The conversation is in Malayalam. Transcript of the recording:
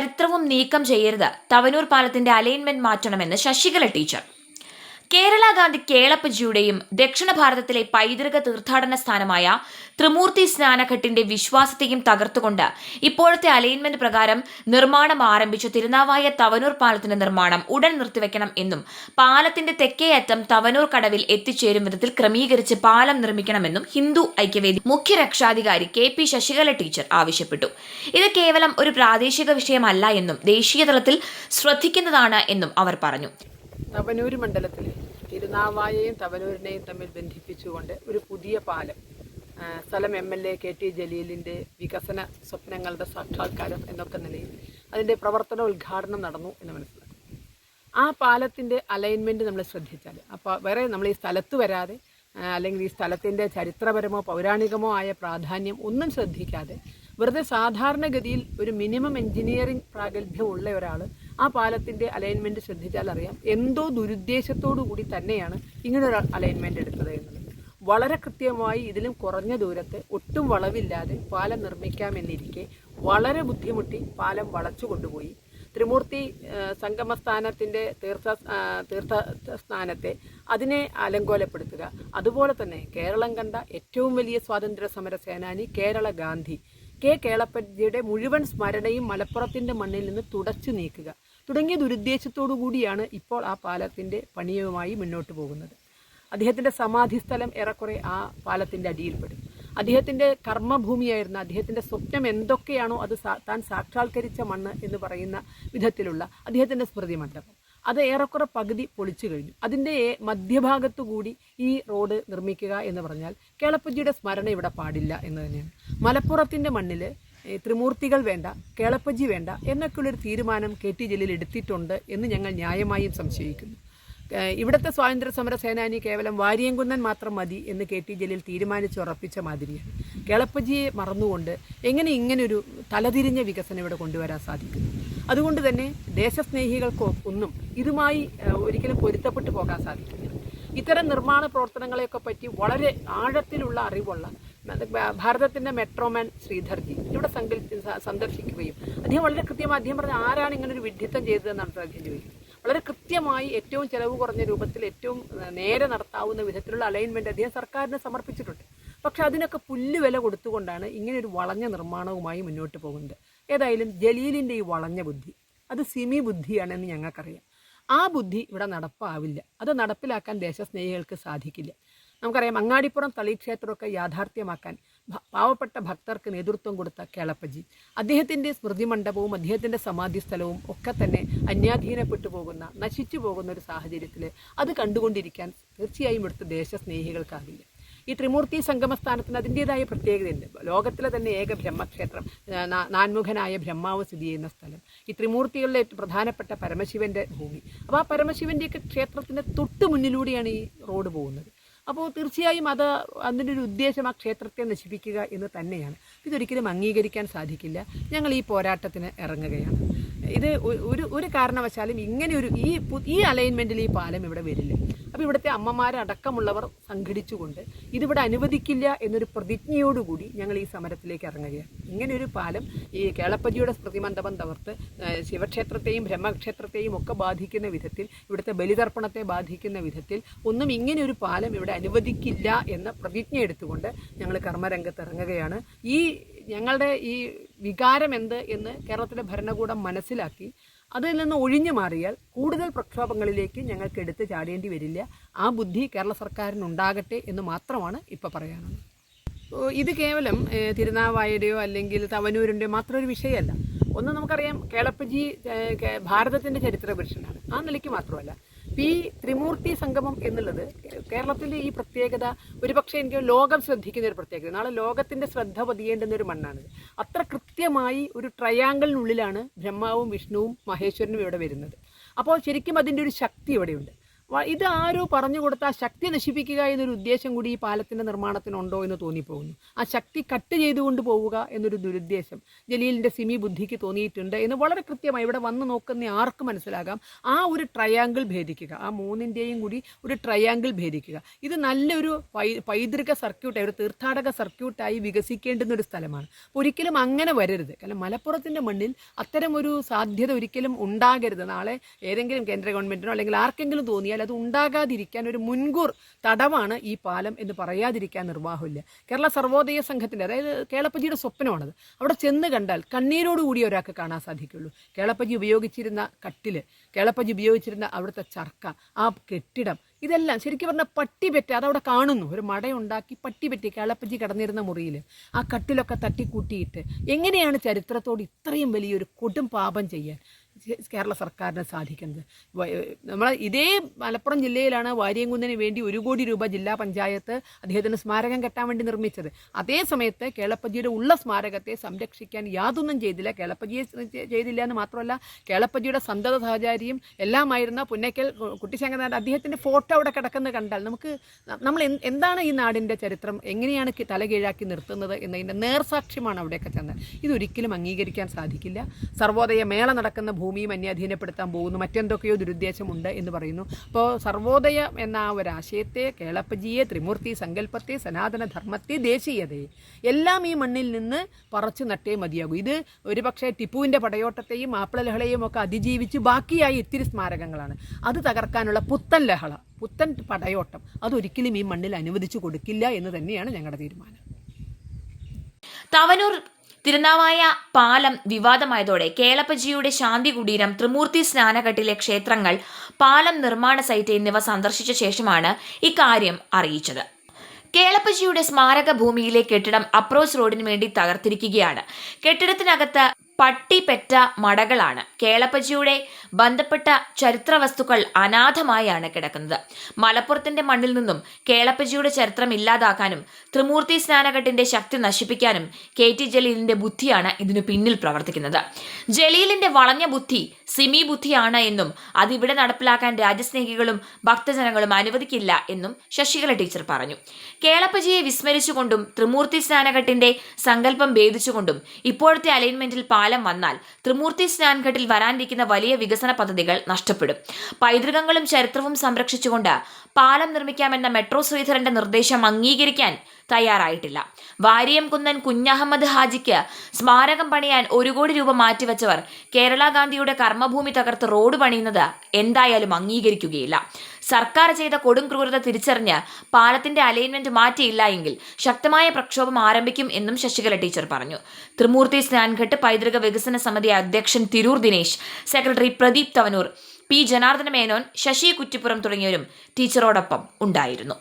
ചരിത്രവും നീക്കം ചെയ്യരുത്. തവനൂർ പാലത്തിന്റെ അലൈൻമെന്റ് മാറ്റണമെന്ന് ശശികല ടീച്ചർ. കേരള ഗാന്ധി കേളപ്പജിയുടെയും ദക്ഷിണ ഭാരതത്തിലെ പൈതൃക തീർത്ഥാടന സ്ഥാനമായ ത്രിമൂർത്തി സ്നാനഘട്ടിന്റെ വിശ്വാസത്തെയും തകർത്തുകൊണ്ട് ഇപ്പോഴത്തെ അലൈൻമെന്റ് പ്രകാരം നിർമ്മാണം ആരംഭിച്ച തിരുനാവായ തവനൂർ പാലത്തിന്റെ നിർമ്മാണം ഉടൻ നിർത്തിവെക്കണം എന്നും പാലത്തിന്റെ തെക്കേ അറ്റം തവനൂർ കടവിൽ എത്തിച്ചേരും വിധത്തിൽ ക്രമീകരിച്ച് പാലം നിർമ്മിക്കണമെന്നും ഹിന്ദു ഐക്യവേദി മുഖ്യ രക്ഷാധികാരി കെ പി ശശികല ടീച്ചർ ആവശ്യപ്പെട്ടു. ഇത് കേവലം ഒരു പ്രാദേശിക വിഷയമല്ല എന്നും ദേശീയ തലത്തിൽ ശ്രദ്ധിക്കുന്നതാണ് എന്നും അവർ പറഞ്ഞു. തവനൂർ മണ്ഡലത്തിൽ തിരുനാവായയും തവനൂരിനെയും തമ്മിൽ ബന്ധിപ്പിച്ചുകൊണ്ട് ഒരു പുതിയ പാലം സ്ഥലം M L A K T ജലീലിന്റെ വികസന സ്വപ്നങ്ങളുടെ സാക്ഷാത്കാരം എന്നൊക്കെ നിലയിൽ അതിന്റെ പ്രവർത്തന ഉദ്ഘാടനം നടന്നു എന്ന് മനസ്സിലാക്കി ആ പാലത്തിന്റെ അലൈൻമെന്റ് നമ്മൾ ശ്രദ്ധിച്ചാൽ അപ്പോൾ വേറെ നമ്മൾ ഈ സ്ഥലത്ത് വരാതെ അല്ലെങ്കിൽ ഈ സ്ഥലത്തിന്റെ ചരിത്രപരമോ പൗരാണികമോ ആയ പ്രാധാന്യം ഒന്നും ശ്രദ്ധിക്കാതെ വെറുതെ സാധാരണഗതിയിൽ ഒരു മിനിമം എഞ്ചിനീയറിംഗ് പ്രാഗൽഭ്യമുള്ള ഒരാൾ ആ പാലത്തിന്റെ അലൈൻമെന്റ് ശ്രദ്ധിച്ചാൽ അറിയാം എന്തോ ദുരുദ്ദേശത്തോടു കൂടി തന്നെയാണ് ഇങ്ങനൊരു അലൈൻമെന്റ് എടുത്തത് എന്നുള്ളത് വളരെ കൃത്യമായി ഇതിലും കുറഞ്ഞ ദൂരത്ത് ഒട്ടും വളവില്ലാതെ പാലം നിർമ്മിക്കാമെന്നിരിക്കെ വളരെ ബുദ്ധിമുട്ടി പാലം വളച്ചു കൊണ്ടുപോയി. ത്രിമൂർത്തി സംഗമസ്ഥാനത്തിന്റെ തീർത്ഥ തീർത്ഥ സ്ഥാനത്തെ അതിനെ അലങ്കോലപ്പെടുത്തുക അതുപോലെ തന്നെ കേരളം കണ്ട ഏറ്റവും വലിയ സ്വാതന്ത്ര്യ സമര സേനാനി കേരള ഗാന്ധി. കെ. കേളപ്പജിയുടെ മുഴുവൻ സ്മരണയും മലപ്പുറത്തിന്റെ മണ്ണിൽ നിന്ന് തുടച്ചു നീക്കുക. തുടങ്ങിയ ദുരുദ്ദേശത്തോടു കൂടിയാണ് ഇപ്പോൾ ആ പാലത്തിന്റെ പണിയുമായി മുന്നോട്ട് പോകുന്നത്. അദ്ദേഹത്തിന്റെ സമാധി സ്ഥലം ഏറെക്കുറെ ആ പാലത്തിന്റെ അടിയിൽപ്പെടും. അദ്ദേഹത്തിന്റെ കർമ്മഭൂമിയായിരുന്ന അദ്ദേഹത്തിന്റെ സ്വപ്നം എന്തൊക്കെയാണോ അത് താൻ സാക്ഷാത്കരിച്ച മണ്ണ് എന്ന് പറയുന്ന വിധത്തിലുള്ള അദ്ദേഹത്തിന്റെ സ്മൃതി മണ്ഡപം അത് ഏറെക്കുറെ പകുതി പൊളിച്ചു കഴിഞ്ഞു. അതിന്റെ മധ്യഭാഗത്തു കൂടി ഈ റോഡ് നിർമ്മിക്കുക എന്ന് പറഞ്ഞാൽ കേളപ്പജിയുടെ സ്മരണ ഇവിടെ പാടില്ല എന്ന് തന്നെയാണ്. മലപ്പുറത്തിന്റെ മണ്ണിൽ ത്രിമൂർത്തികൾ വേണ്ട കേളപ്പജി വേണ്ട എന്നൊക്കെയുള്ളൊരു തീരുമാനം കെ ടി ജലീൽ എടുത്തിട്ടുണ്ട് എന്ന് ഞങ്ങൾ ന്യായമായും സംശയിക്കുന്നു. ഇവിടുത്തെ സ്വാതന്ത്ര്യ സമര സേനാനി കേവലം വാരിയംകുന്നൻ മാത്രം മതി എന്ന് കെ ടി ജലീൽ തീരുമാനിച്ചുറപ്പിച്ച മാതിരിയാണ്. കേളപ്പജിയെ മറന്നുകൊണ്ട് എങ്ങനെ ഇങ്ങനൊരു തലതിരിഞ്ഞ വികസനം ഇവിടെ കൊണ്ടുവരാൻ സാധിക്കും? അതുകൊണ്ട് തന്നെ ദേശസ്നേഹികൾക്കോ ഒന്നും ഇതുമായി ഒരിക്കലും പൊരുത്തപ്പെട്ടു പോകാൻ സാധിക്കില്ല. ഇത്തരം നിർമ്മാണ പ്രവർത്തനങ്ങളെയൊക്കെ പറ്റി വളരെ ആഴത്തിലുള്ള അറിവുള്ള ഭാരതത്തിന്റെ മെട്രോമാൻ ശ്രീധർജി ഇവിടെ സന്ദർശിക്കുകയും അദ്ദേഹം വളരെ കൃത്യമായി അദ്ദേഹം പറഞ്ഞ ആരാണ് ഇങ്ങനെ ഒരു വിഡ്ഢിത്തം ചെയ്തതെന്നാണ് അദ്ദേഹം ചോദിക്കുന്നത്. വളരെ കൃത്യമായി ഏറ്റവും ചെലവ് കുറഞ്ഞ രൂപത്തിൽ ഏറ്റവും നേരെ നടത്താവുന്ന വിധത്തിലുള്ള അലൈൻമെന്റ് അദ്ദേഹം സർക്കാരിന് സമർപ്പിച്ചിട്ടുണ്ട്. പക്ഷെ അതിനൊക്കെ പുല്ല് വില കൊടുത്തുകൊണ്ടാണ് ഇങ്ങനെ ഒരു വളഞ്ഞ നിർമ്മാണവുമായി മുന്നോട്ട് പോകുന്നത്. ഏതായാലും ജലീലിന്റെ ഈ വളഞ്ഞ ബുദ്ധി അത് സിമി ബുദ്ധിയാണെന്ന് ഞങ്ങൾക്കറിയാം. ആ ബുദ്ധി ഇവിടെ നടപ്പാവില്ല. അത് നടപ്പിലാക്കാൻ ദേശസ്നേഹികൾക്ക് സാധിക്കില്ല. നമുക്കറിയാം അങ്ങാടിപ്പുറം തളിക്ഷേത്രമൊക്കെ യാഥാർത്ഥ്യമാക്കാൻ പാവപ്പെട്ട ഭക്തർക്ക് നേതൃത്വം കൊടുത്ത കേളപ്പജി. അദ്ദേഹത്തിന്റെ സ്മൃതി മണ്ഡപവും അദ്ദേഹത്തിന്റെ സമാധി സ്ഥലവും ഒക്കെ തന്നെ അന്യാധീനപ്പെട്ടു പോകുന്ന നശിച്ചു പോകുന്ന ഒരു സാഹചര്യത്തിൽ അത് കണ്ടുകൊണ്ടിരിക്കാൻ തീർച്ചയായും ഇവിടുത്തെ ദേശസ്നേഹികൾക്കാകില്ല. ഈ ത്രിമൂർത്തി സംഗമസ്ഥാനത്തിന് അതിന്റെതായ പ്രത്യേകതയുണ്ട്. ലോകത്തിലെ തന്നെ ഏക ബ്രഹ്മക്ഷേത്രം നാൻമുഖനായ ബ്രഹ്മാവ് സ്ഥിതി ചെയ്യുന്ന സ്ഥലം. ഈ ത്രിമൂർത്തികളിലെ ഏറ്റവും പ്രധാനപ്പെട്ട പരമശിവന്റെ ഭൂമി. അപ്പോൾ ആ പരമശിവന്റെയൊക്കെ ക്ഷേത്രത്തിന്റെ തൊട്ട് മുന്നിലൂടെയാണ് ഈ റോഡ് പോകുന്നത്. അപ്പോൾ തീർച്ചയായും അത് അതിന്റെ ഒരു ഉദ്ദേശം ആ ക്ഷേത്രത്തെ നശിപ്പിക്കുക എന്ന് തന്നെയാണ്. ഇതൊരിക്കലും അംഗീകരിക്കാൻ സാധിക്കില്ല. ഞങ്ങൾ ഈ പോരാട്ടത്തിന് ഇറങ്ങുകയാണ്. ഇത് ഒരു ഒരു കാരണവശാലും ഇങ്ങനെ ഒരു ഈ ഈ അലൈൻമെന്റിൽ ഈ പാലം ഇവിടെ വരില്ല. അപ്പോൾ ഇവിടുത്തെ അമ്മമാരടക്കമുള്ളവർ സംഘടിച്ചുകൊണ്ട് ഇതിവിടെ അനുവദിക്കില്ല എന്നൊരു പ്രതിജ്ഞയോടുകൂടി ഞങ്ങൾ ഈ സമരത്തിലേക്ക് ഇറങ്ങുകയാണ്. ഇങ്ങനെ ഒരു പാലം ഈ കേളപ്പജിയുടെ സ്മൃതിമണ്ഡപം തകർത്ത് ശിവക്ഷേത്രത്തെയും ബ്രഹ്മക്ഷേത്രത്തെയും ഒക്കെ ബാധിക്കുന്ന വിധത്തിൽ ഇവിടുത്തെ ബലിതർപ്പണത്തെ ബാധിക്കുന്ന വിധത്തിൽ ഒന്നും ഇങ്ങനെ ഒരു പാലം ഇവിടെ അനുവദിക്കില്ല എന്ന പ്രതിജ്ഞ എടുത്തുകൊണ്ട് ഞങ്ങൾ കർമ്മരംഗത്ത് ഇറങ്ങുകയാണ്. ഈ ഞങ്ങളുടെ ഈ വികാരം എന്ത് എന്ന് കേരളത്തിലെ ഭരണകൂടം മനസ്സിലാക്കി അതിൽ നിന്ന് ഒഴിഞ്ഞു മാറിയാൽ കൂടുതൽ പ്രക്ഷോഭങ്ങളിലേക്ക് ഞങ്ങൾക്ക് എടുത്ത് ചാടേണ്ടി വരില്ല. ആ ബുദ്ധി കേരള സർക്കാരിനുണ്ടാകട്ടെ എന്ന് മാത്രമാണ് ഇപ്പോൾ പറയാനുള്ളത്. ഇത് കേവലം തിരുനാവായയുടെയോ അല്ലെങ്കിൽ തവനൂരിന്റെയോ മാത്രം ഒരു വിഷയമല്ല. ഒന്ന് നമുക്കറിയാം കേളപ്പജി ഭാരതത്തിന്റെ ചരിത്ര പുരുഷനാണ്. ആ നിലയ്ക്ക് മാത്രമല്ല. ഈ ത്രിമൂർത്തി സംഗമം എന്നുള്ളത് കേരളത്തിന്റെ ഈ പ്രത്യേകത ഒരുപക്ഷെ എനിക്ക് ലോകം ശ്രദ്ധിക്കുന്ന ഒരു പ്രത്യേകത. നാളെ ലോകത്തിന്റെ ശ്രദ്ധ പതിയേണ്ടുന്ന ഒരു മണ്ണാണ് അത്ര കൃത്യമായി ഒരു ട്രയാങ്കിളിനുള്ളിലാണ് ബ്രഹ്മാവും വിഷ്ണുവും മഹേശ്വരനും ഇവിടെ വരുന്നത്. അപ്പോൾ ശരിക്കും അതിന്റെ ഒരു ശക്തി ഇവിടെയുണ്ട്. ഇത് ആരോ പറഞ്ഞു കൊടുത്ത ശക്തി നശിപ്പിക്കുക എന്നൊരു ഉദ്ദേശം കൂടി ഈ പാലത്തിന്റെ നിർമ്മാണത്തിനുണ്ടോ എന്ന് തോന്നിപ്പോകുന്നു. ആ ശക്തി കട്ട് ചെയ്തുകൊണ്ട് പോവുക എന്നൊരു ദുരുദ്ദേശം ജലീലിന്റെ സിമി ബുദ്ധിക്ക് തോന്നിയിട്ടുണ്ട് എന്ന് വളരെ കൃത്യമായി ഇവിടെ വന്ന് നോക്കുന്ന ആർക്ക് മനസ്സിലാകാം. ആ ഒരു ട്രയാങ്കിൾ ഭേദിക്കുക. ആ മൂന്നിന്റെയും കൂടി ഒരു ട്രയാങ്കിൾ ഭേദിക്കുക. ഇത് നല്ലൊരു പൈതൃക സർക്യൂട്ടായി ഒരു തീർത്ഥാടക സർക്യൂട്ടായി വികസിക്കേണ്ടുന്ന ഒരു സ്ഥലമാണ്. ഒരിക്കലും അങ്ങനെ വരരുത്. കാരണം മലപ്പുറത്തിന്റെ മണ്ണിൽ അത്തരം ഒരു സാധ്യത ഒരിക്കലും ഉണ്ടാകരുത്. നാളെ ഏതെങ്കിലും കേന്ദ്ര ഗവൺമെന്റിനോ അല്ലെങ്കിൽ ആർക്കെങ്കിലും തോന്നിയാൽ അത് ഉണ്ടാകാതിരിക്കാൻ ഒരു മുൻകൂർ തടവാണ് ഈ പാലം എന്ന് പറയാതിരിക്കാൻ നിർവാഹമില്ല. കേരള സർവോദയ സംഘത്തിന്റെ അതായത് കേളപ്പജിയുടെ സ്വപ്നമാണത്. അവിടെ ചെന്ന് കണ്ടാൽ കണ്ണീരോടുകൂടി ഒരാൾക്ക് കാണാൻ സാധിക്കുള്ളൂ. കേളപ്പജി ഉപയോഗിച്ചിരുന്ന കട്ടിൽ കേളപ്പജി ഉപയോഗിച്ചിരുന്ന അവിടുത്തെ ചർക്ക ആ കെട്ടിടം ഇതെല്ലാം ശരിക്കും പറഞ്ഞാൽ പട്ടി പറ്റി അതവിടെ കാണുന്നു. ഒരു മടയുണ്ടാക്കി പട്ടി പറ്റി കേളപ്പജി കിടന്നിരുന്ന മുറിയിൽ ആ കട്ടിലൊക്കെ തട്ടിക്കൂട്ടിയിട്ട് എങ്ങനെയാണ് ചരിത്രത്തോട് ഇത്രയും വലിയൊരു കൊടും പാപം ചെയ്യാൻ? കേരള സർക്കാരിന് സാധിക്കുന്നത്. നമ്മൾ ഇതേ മലപ്പുറം ജില്ലയിലാണ് വാര്യംകുന്നിന് വേണ്ടി ഒരു കോടി രൂപ ജില്ലാ പഞ്ചായത്ത് അദ്ദേഹത്തിന് സ്മാരകം കെട്ടാൻ വേണ്ടി നിർമ്മിച്ചത്. അതേ സമയത്ത് കേളപ്പജിയുടെ ഉള്ള സ്മാരകത്തെ സംരക്ഷിക്കാൻ യാതൊന്നും ചെയ്തില്ല. കേളപ്പജിയെ ചെയ്തില്ല എന്ന് മാത്രമല്ല കേളപ്പജിയുടെ സന്തത സഹചാരിയും എല്ലാമായിരുന്ന പുന്നയ്ക്കൽ കുട്ടിശങ്കനാട് അദ്ദേഹത്തിന്റെ ഫോട്ടോ അവിടെ കിടക്കുന്ന കണ്ടാൽ നമുക്ക് നമ്മൾ എന്താണ് ഈ നാടിന്റെ ചരിത്രം? എങ്ങനെയാണ് തല കീഴാക്കി നിർത്തുന്നത് എന്നതിന്റെ നേർസാക്ഷ്യമാണ് അവിടെയൊക്കെ ചെന്നത് ഇതൊരിക്കലും അംഗീകരിക്കാൻ സാധിക്കില്ല. സർവോദയ മേള നടക്കുന്ന ഭൂമിയും അന്യാധീനപ്പെടുത്താൻ പോകുന്നു. മറ്റെന്തൊക്കെയോ ദുരുദ്ദേശമുണ്ട് എന്ന് പറയുന്നു. അപ്പോൾ സർവോദയം എന്ന ആ ഒരാശയത്തെ കേളപ്പജിയെ ത്രിമൂർത്തി സങ്കല്പത്തെ സനാതന ധർമ്മത്തെ ദേശീയതയെ എല്ലാം ഈ മണ്ണിൽ നിന്ന് പറച്ചു നട്ടേ മതിയാകും. ഇത് ഒരുപക്ഷെ ടിപ്പുവിന്റെ പടയോട്ടത്തെയും ആപ്പിളലഹളയും ഒക്കെ അതിജീവിച്ച് ബാക്കിയായി ഇത്തിരി സ്മാരകങ്ങളാണ്. അത് തകർക്കാനുള്ള പുത്തൻ ലഹള പുത്തൻ പടയോട്ടം അതൊരിക്കലും ഈ മണ്ണിൽ അനുവദിച്ചു കൊടുക്കില്ല എന്ന് തന്നെയാണ് ഞങ്ങളുടെ തീരുമാനം. തവനൂർ തിരുനാവായ പാലം വിവാദമായതോടെ കേളപ്പജിയുടെ ശാന്തി കുടീരം ത്രിമൂർത്തി സ്നാനഘട്ടിലെ ക്ഷേത്രങ്ങൾ പാലം നിർമ്മാണ സൈറ്റ് എന്നിവ സന്ദർശിച്ച ശേഷമാണ് ഇക്കാര്യം അറിയിച്ചത്. കേളപ്പജിയുടെ സ്മാരക ഭൂമിയിലെ കെട്ടിടം അപ്രോച്ച് റോഡിന് വേണ്ടി തകർത്തിരിക്കുകയാണ്. കെട്ടിടത്തിനകത്ത് പട്ടിപ്പെറ്റ മടകളാണ്. കേളപ്പജിയുടെ ബന്ധപ്പെട്ട ചരിത്ര വസ്തുക്കൾ അനാഥമായാണ് കിടക്കുന്നത്. മലപ്പുറത്തിന്റെ മണ്ണിൽ നിന്നും കേളപ്പജിയുടെ ചരിത്രം ഇല്ലാതാക്കാനും ത്രിമൂർത്തി സ്നാനഘട്ടിന്റെ ശക്തി നശിപ്പിക്കാനും കെ ടി ജലീലിന്റെ ബുദ്ധിയാണ് ഇതിനു പിന്നിൽ പ്രവർത്തിക്കുന്നത്. ജലീലിന്റെ വളഞ്ഞ ബുദ്ധി സിമി ബുദ്ധിയാണ് എന്നും അതിവിടെ നടപ്പിലാക്കാൻ രാജ്യസ്നേഹികളും ഭക്തജനങ്ങളും അനുവദിക്കില്ല എന്നും ശശികല ടീച്ചർ പറഞ്ഞു. കേളപ്പജിയെ വിസ്മരിച്ചുകൊണ്ടും ത്രിമൂർത്തി സ്നാനഘട്ടിന്റെ സങ്കല്പം ഭേദിച്ചുകൊണ്ടും ഇപ്പോഴത്തെ അലൈൻമെന്റിൽ വന്നാൽ ത്രിമൂർത്തി സ്നാൻഘട്ടിൽ വരാനിരിക്കുന്ന വലിയ വികസന പദ്ധതികൾ നഷ്ടപ്പെടും. പൈതൃകങ്ങളും ചരിത്രവും സംരക്ഷിച്ചുകൊണ്ട് പാലം നിർമ്മിക്കാമെന്ന മെട്രോ ശ്രീധരന്റെ നിർദ്ദേശം അംഗീകരിക്കാൻ തയ്യാറായിട്ടില്ല. വാരിയം കുന്നൻ കുഞ്ഞഹമ്മദ് ഹാജിക്ക് സ്മാരകം പണിയാൻ ഒരു കോടി രൂപ മാറ്റിവെച്ചവർ കേരള ഗാന്ധിയുടെ കർമ്മഭൂമി തകർത്ത് റോഡ് പണിയുന്നത് എന്തായാലും അംഗീകരിക്കുകയില്ല. സർക്കാർ ചെയ്ത കൊടും ക്രൂരത തിരിച്ചറിഞ്ഞ് പാലത്തിന്റെ അലൈൻമെന്റ് മാറ്റിയില്ല എങ്കിൽ ശക്തമായ പ്രക്ഷോഭം ആരംഭിക്കും എന്നും ശശികല ടീച്ചർ പറഞ്ഞു. ത്രിമൂർത്തി സ്നാൻഘട്ട് പൈതൃക വികസന സമിതി അധ്യക്ഷൻ തിരൂർ ദിനേശ് സെക്രട്ടറി പ്രദീപ് തവനൂർ പി ജനാർദ്ദന മേനോൻ ശശി കുറ്റിപ്പുറം തുടങ്ങിയവരും ടീച്ചറോടൊപ്പം ഉണ്ടായിരുന്നു.